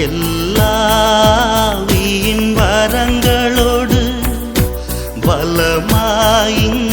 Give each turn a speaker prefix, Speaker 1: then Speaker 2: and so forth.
Speaker 1: எல்லா வீண் வரங்களோடு பலமாயின்